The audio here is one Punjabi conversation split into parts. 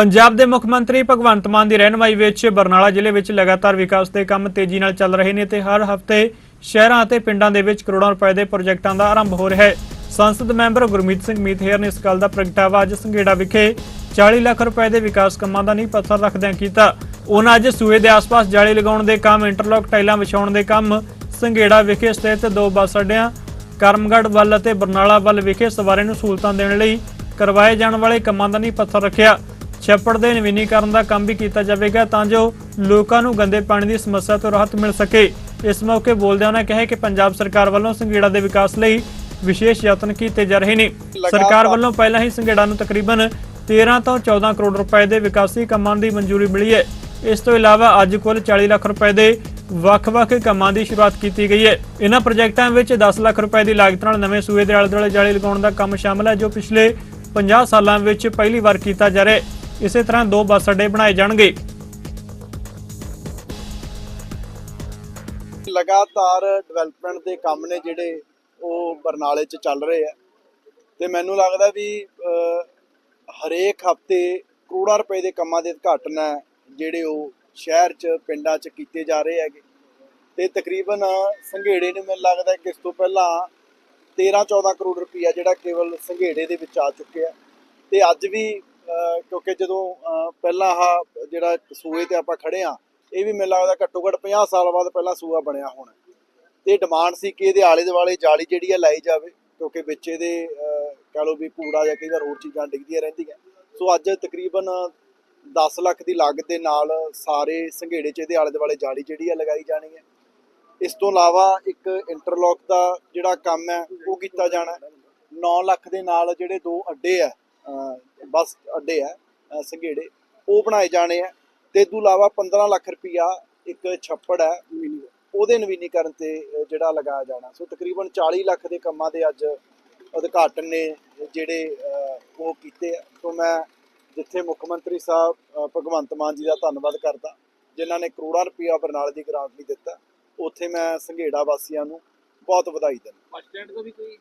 ਪੰਜਾਬ ਦੇ ਮੁੱਖ ਮੰਤਰੀ ਭਗਵੰਤ ਮਾਨ ਦੀ ਰਹਿਨਮਾਈ ਵਿੱਚ ਬਰਨਾਲਾ ਜ਼ਿਲ੍ਹੇ ਵਿੱਚ ਲਗਾਤਾਰ ਵਿਕਾਸ ਦੇ ਕੰਮ ਤੇਜ਼ੀ ਨਾਲ ਚੱਲ ਰਹੇ ਨੇ ਤੇ ਹਰ ਹਫ਼ਤੇ ਸ਼ਹਿਰਾਂ ਅਤੇ ਪਿੰਡਾਂ ਦੇ ਵਿੱਚ ਕਰੋੜਾਂ ਰੁਪਏ ਦੇ ਪ੍ਰੋਜੈਕਟਾਂ ਦਾ ਆਰੰਭ ਹੋ ਰਿਹਾ ਹੈ। ਸੰਸਦ ਮੈਂਬਰ ਗੁਰਮੀਤ ਸਿੰਘ ਮੀਤਹੇਰ ਨੇ ਇਸ ਗੱਲ ਦਾ ਪ੍ਰਗਟਾਵਾ ਅੱਜ ਸੰਘੇੜਾ ਵਿਖੇ 40 ਲੱਖ ਰੁਪਏ ਦੇ ਵਿਕਾਸ ਕੰਮਾਂ ਦਾ ਨੀਂਹ ਪੱਥਰ ਰੱਖਦਿਆਂ ਕੀਤਾ। ਉਹਨਾਂ ਅੱਜ ਸੂਏ ਦੇ ਆਸ-ਪਾਸ ਜਾਲੀ ਲਗਾਉਣ ਦੇ ਕੰਮ, ਇੰਟਰਲੌਕ ਟਾਈਲਾਂ ਵਿਛਾਉਣ ਦੇ ਕੰਮ ਸੰਘੇੜਾ ਵਿਖੇ ਸਥਿਤ ਦੋ ਬੱਸ ਅੱਡਿਆਂ, ਕਰਮਗੜ੍ਹ ਵੱਲ ਅਤੇ ਬਰਨਾਲਾ ਵੱਲ ਵਿਖੇ ਸਵਾਰੀਆਂ ਨੂੰ ਸਹੂਲਤਾਂ ਦੇਣ ਲਈ ਕਰਵਾਏ ਜਾਣ ਵਾਲੇ ਕੰਮਾਂ ਦਾ ਨੀਂਹ ਪੱਥਰ ਰੱਖਿਆ। ਛੱਪੜ ਦੇ ਨਵੀਨੀਕਰਨ ਦਾ ਕੰਮ ਵੀ ਕੀਤਾ ਜਾਵੇਗਾ ਤਾਂ ਜੋ ਲੋਕਾਂ ਨੂੰ ਗੰਦੇ ਪਾਣੀ ਦੀ ਸਮੱਸਿਆ ਤੋਂ ਰਾਹਤ ਮਿਲ ਸਕੇ। ਇਸ ਮੌਕੇ ਬੋਲਦਿਆਂ ਉਹਨਾਂ ਕਿਹਾ ਕਿ ਪੰਜਾਬ ਸਰਕਾਰ ਵੱਲੋਂ ਸੰਘੇੜਾ ਦੇ ਵਿਕਾਸ ਲਈ ਵਿਸ਼ੇਸ਼ ਯਤਨ ਕੀਤੇ ਜਾ ਰਹੇ ਨੇ। ਸਰਕਾਰ ਵੱਲੋਂ ਪਹਿਲਾਂ ਹੀ ਸੰਘੇੜਾ ਨੂੰ ਤਕਰੀਬਨ 13 ਤੋਂ 14 ਕਰੋੜ ਰੁਪਏ ਦੇ ਵਿਕਾਸੀ ਕੰਮਾਂ ਦੀ ਮਨਜ਼ੂਰੀ ਮਿਲੀ ਹੈ। ਇਸ ਤੋਂ ਇਲਾਵਾ ਅੱਜ ਕੁੱਲ 40 ਲੱਖ ਰੁਪਏ ਦੇ ਵੱਖ-ਵੱਖ ਕੰਮਾਂ ਦੀ ਸ਼ੁਰੂਆਤ ਕੀਤੀ ਗਈ ਹੈ। ਇਹਨਾਂ ਪ੍ਰੋਜੈਕਟਾਂ ਵਿੱਚ 10 ਲੱਖ ਰੁਪਏ ਦੀ ਲਾਗਤ ਨਾਲ ਨਵੇਂ ਸੂਏ ਦੇ ਆਲੇ-ਦੁਆਲੇ ਜਾਲੀ ਲਗਾਉਣ ਦਾ ਕੰਮ ਸ਼ਾਮਲ ਹੈ ਜੋ ਪਿਛਲੇ 50 ਸਾਲਾਂ ਵਿੱਚ ਪਹਿਲੀ ਵਾਰ ਕੀਤਾ ਜਾ ਰਿਹਾ ਹੈ। ਇਸੇ ਤਰ੍ਹਾਂ ਦੋ ਬੱਸ ਅੱਡੇ ਬਣਾਏ ਜਾਣਗੇ। ਲਗਾਤਾਰ ਡਿਵੈਲਪਮੈਂਟ ਦੇ ਕੰਮ ਨੇ ਜਿਹੜੇ ਉਹ ਬਰਨਾਲੇ 'ਚ ਚੱਲ ਰਹੇ ਆ। ਤੇ ਮੈਨੂੰ ਲੱਗਦਾ ਵੀ ਹਰੇਕ ਹਫ਼ਤੇ ਕਰੋੜਾਂ ਰੁਪਏ ਦੇ ਕੰਮਾਂ ਦੇ ਉਦਘਾਟਨ ਹੈ, ਜਿਹੜੇ ਉਹ ਸ਼ਹਿਰ 'ਚ, ਪਿੰਡਾਂ 'ਚ ਕੀਤੇ ਜਾ ਰਹੇ ਹੈਗੇ। ਤੇ ਤਕਰੀਬਨ ਸੰਘੇੜੇ ਨੂੰ ਮੈਨੂੰ ਲੱਗਦਾ ਕਿ ਇਸ ਤੋਂ ਪਹਿਲਾਂ 13-14 ਕਰੋੜ ਰੁਪਈਆ ਜਿਹੜਾ ਕੇਵਲ ਸੰਘੇੜੇ ਦੇ ਵਿੱਚ ਆ ਚੁੱਕਿਆ। ਤੇ ਅੱਜ ਵੀ ਕਿਉਂਕਿ ਜਦੋਂ ਪਹਿਲਾਂ ਆਹ ਜਿਹੜਾ ਸੂਏ ਤੇ ਆਪਾਂ ਖੜੇ ਆ ਇਹ ਵੀ ਮੈਨੂੰ ਲੱਗਦਾ ਘੱਟੋ ਘੱਟ 50 ਸਾਲ ਬਾਅਦ ਪਹਿਲਾਂ ਸੂਆ ਬਣਿਆ ਹੋਣਾ। ਤੇ ਡਿਮਾਂਡ ਸੀ ਕਿ ਇਹਦੇ ਆਲੇ ਦੁਆਲੇ ਜਾਲੀ ਜਿਹੜੀ ਆ ਲਾਈ ਜਾਵੇ ਕਿਉਂਕਿ ਵਿੱਚ ਇਹਦੇ ਅਹ, ਕਹਿ ਲਓ ਵੀ ਕੂੜਾ ਜਾਂ ਕਈ ਵਾਰ ਹੋਰ ਚੀਜ਼ਾਂ ਡਿੱਗਦੀਆਂ ਰਹਿੰਦੀਆਂ। ਸੋ ਅੱਜ ਤਕਰੀਬਨ 10 ਲੱਖ ਦੀ ਲਾਗਤ ਦੇ ਨਾਲ ਸਾਰੇ ਸੰਘੇੜੇ 'ਚ ਇਹਦੇ ਆਲੇ ਦੁਆਲੇ ਜਾਲੀ ਜਿਹੜੀ ਆ ਲਗਾਈ ਜਾਣੀ ਹੈ। ਇਸ ਤੋਂ ਇਲਾਵਾ ਇੱਕ ਇੰਟਰਲੌਕ ਦਾ ਜਿਹੜਾ ਕੰਮ ਹੈ ਉਹ ਕੀਤਾ ਜਾਣਾ ਹੈ। 9 ਲੱਖ ਦੇ ਨਾਲ ਜਿਹੜੇ ਦੋ ਅੱਡੇ ਆ ਬੱਸ ਅੱਡੇ ਆ ਸੰਘੇੜੇ। ਉਹ ਬਣਾਏ ਜਾਣੇ ਆ। ਤੇ ਤੋਂ ਇਲਾਵਾ 15 ਲੱਖ ਰੁਪਇਆ ਇੱਕ ਛੱਪੜ ਹੈ ਉਹਦੇ ਨਵੀਨੀਕਰਨ ਤੇ ਜਿਹੜਾ ਲਗਾਇਆ ਜਾਣਾ। ਸੋ ਤਕਰੀਬਨ 40 ਲੱਖ ਦੇ ਕੰਮਾਂ ਦੇ ਅੱਜ ਉਦਘਾਟਨ ਨੇ ਜਿਹੜੇ ਉਹ ਕੀਤੇ ਆ। ਸੋ ਮੈਂ ਜਿੱਥੇ ਮੁੱਖ ਮੰਤਰੀ ਸਾਹਿਬ ਭਗਵੰਤ ਮਾਨ ਜੀ ਦਾ ਧੰਨਵਾਦ ਕਰਦਾ, ਜਿਨ੍ਹਾਂ ਨੇ ਕਰੋੜਾਂ ਰੁਪਇਆ ਬਰਨਾਲੇ ਦੀ ਗ੍ਰਾਂਟ ਲਈ ਦਿੱਤਾ, ਉੱਥੇ ਮੈਂ ਸੰਘੇੜਾ ਵਾਸੀਆਂ ਨੂੰ ਬਹੁਤ ਵਧਾਈ ਦਿੰਦਾ। ਬੱਸ ਸਟੈਂਡ ਦਾ ਵੀ ਕੋਈ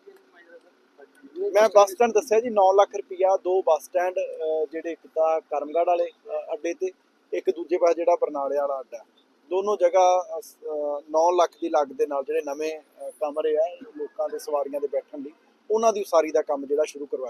ਮੈਂ ਬੱਸ ਸਟੈਂਡ ਦੱਸਿਆ ਜੀ 9 ਲੱਖ ਰੁਪਇਆ ਦੋ ਬੱਸ ਸਟੈਂਡ ਜਿਹੜੇ ਇੱਕ ਤਾਂ ਕਰਮਗੜ੍ਹ ਵਾਲੇ ਅੱਡੇ ਤੇ, ਇੱਕ ਦੂਜੇ ਪਾਸੇ ਜਿਹੜਾ ਬਰਨਾਲੇ ਵਾਲਾ ਅੱਡਾ। ਦੋਨੋਂ ਜਗ੍ਹਾ 9 ਲੱਖ ਦੀ ਲਾਗਤ ਦੇ ਨਾਲ ਜਿਹੜੇ ਨਵੇਂ ਕਮਰੇ ਆ, ਲੋਕਾਂ ਦੇ ਸਵਾਰੀਆਂ ਦੇ ਬੈਠਣ ਲਈ, ਉਹਨਾਂ ਦੀ ਉਸਾਰੀ ਦਾ ਕੰਮ ਜਿਹੜਾ ਸ਼ੁਰੂ ਕਰਵਾਇਆ।